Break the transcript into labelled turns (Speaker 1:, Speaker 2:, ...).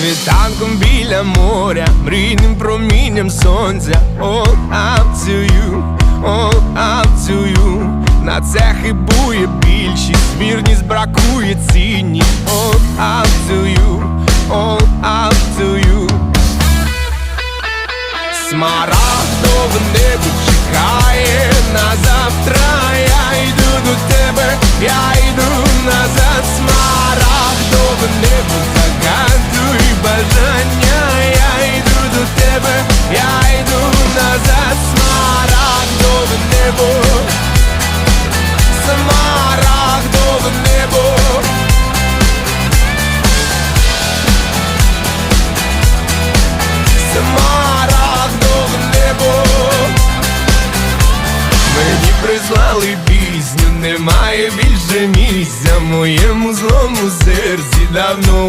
Speaker 1: Світанком біля моря, мрійним промінням сонця. All up На це хибує більшість, вірність бракує you, all up to you Смарагдове небо чекає Мені пісню, немає більше місця моєму злому серці. Давно